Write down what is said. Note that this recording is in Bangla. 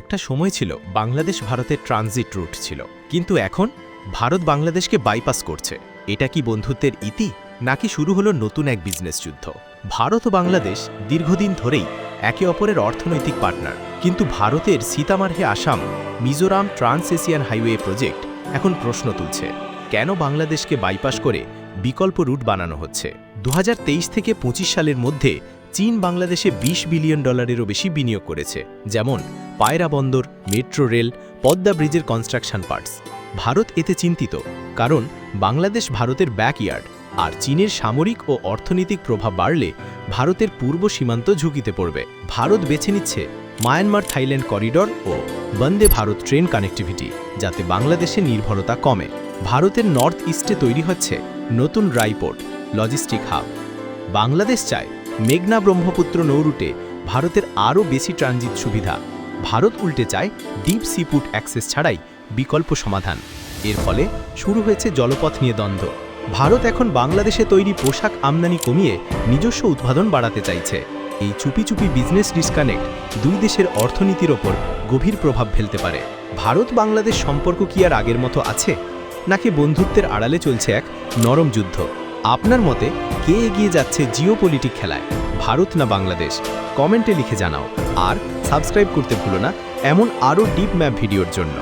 একটা সময় ছিল বাংলাদেশ ভারতের ট্রানজিট রুট ছিল। কিন্তু এখন ভারত বাংলাদেশকে বাইপাস করছে। এটা কি বন্ধুত্বের ইতি, নাকি শুরু হলো নতুন এক বিজনেস যুদ্ধ? ভারত ও বাংলাদেশ দীর্ঘদিন ধরেই একে অপরের অর্থনৈতিক পার্টনার কিন্তু ভারতের সীতামারহে Assam, Mizoram trans Asian highway project এখন প্রশ্ন তুলছে, কেন বাংলাদেশকে বাইপাস করে বিকল্প রুট বানানো হচ্ছে? দু হাজার তেইশ থেকে ২৫ সালের মধ্যে চীন বাংলাদেশে ২০ বিলিয়ন ডলারেরও বেশি বিনিয়োগ করেছে, যেমন পায়রা বন্দর, মেট্রো রেল, পদ্মা ব্রিজের কনস্ট্রাকশন পার্টস ভারত এতে চিন্তিত, কারণ বাংলাদেশ ভারতের ব্যাকইয়ার্ড আর চীনের সামরিক ও অর্থনৈতিক প্রভাব বাড়লে ভারতের পূর্ব সীমান্ত ঝুঁকিতে পড়বে। ভারত বেছে নিচ্ছে মায়ানমার থাইল্যান্ড করিডর ও বন্দে ভারত ট্রেন কানেক্টিভিটি যাতে বাংলাদেশে নির্ভরতা কমে। ভারতের নর্থ ইস্টে তৈরি হচ্ছে নতুন ড্রাইপোর্ট লজিস্টিক হাব বাংলাদেশ চায় মেঘনা ব্রহ্মপুত্র নৌরুটে ভারতের আরও বেশি ট্রানজিট সুবিধা। ভারত উল্টে চায় ডিপ সিপুট অ্যাক্সেস ছাড়াই বিকল্প সমাধান। এর ফলে শুরু হয়েছে জলপথ নিয়ে দ্বন্দ্ব। ভারত এখন বাংলাদেশে তৈরি পোশাক আমদানি কমিয়ে নিজস্ব উৎপাদন বাড়াতে চাইছে। এই চুপি চুপি বিজনেস ডিসকানেক্ট দুই দেশের অর্থনীতির ওপর গভীর প্রভাব ফেলতে পারে। ভারত বাংলাদেশ সম্পর্ক কি আর আগের মতো আছে? নাকি বন্ধুত্বের আড়ালে চলছে এক নরম যুদ্ধ? আপনার মতে কে এগিয়ে যাচ্ছে জিও খেলায়? ভারত না বাংলাদেশ? কমেন্টে লিখে জানাও। আর সাবস্ক্রাইব করতে ভুলো না। এমন আরও ডিপ ম্যাপ ভিডিওর জন্য।